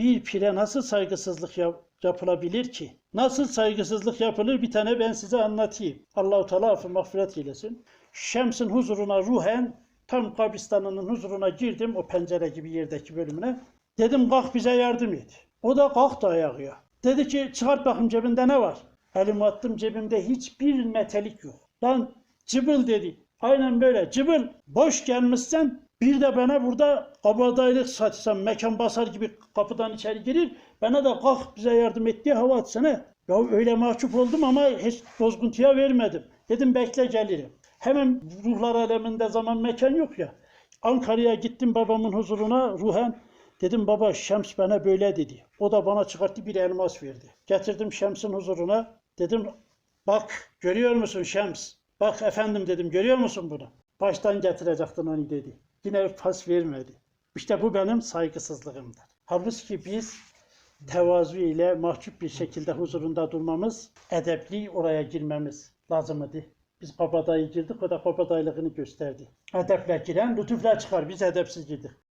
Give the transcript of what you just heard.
bir pire nasıl saygısızlık yap- yapılabilir ki? Nasıl saygısızlık yapılır bir tane ben size anlatayım. Allahu Teala affı mağfiret eylesin. Şems'in huzuruna ruhen tam kabristanının huzuruna girdim o pencere gibi yerdeki bölümüne. Dedim kalk bize yardım et. O da kalktı ayağıya. Dedi ki çıkart bakayım cebinde ne var? Elimi attım cebimde hiçbir metelik yok. Lan cıbıl dedi. Aynen böyle cıbıl. Boş gelmişsen bir de bana burada kabadayılık satsan mekan basar gibi kapıdan içeri girir. Bana da kalk bize yardım et diye hava atsana. Ya öyle mahcup oldum ama hiç bozguntuya vermedim. Dedim bekle gelirim. Hemen ruhlar aleminde zaman mekan yok ya. Ankara'ya gittim babamın huzuruna ruhen. Dedim baba Şems bana böyle dedi. O da bana çıkarttı bir elmas verdi. Getirdim Şems'in huzuruna. Dedim bak görüyor musun Şems? Bak efendim dedim görüyor musun bunu? Baştan getirecektin onu dedi. Yine pas vermedi. İşte bu benim saygısızlığımdır. Halbuki biz tevazu ile mahcup bir şekilde huzurunda durmamız, edepli oraya girmemiz lazım idi. Biz kabadayı girdik, o da kabadaylığını gösterdi. Edeple giren lütufla çıkar, biz edepsiz girdik.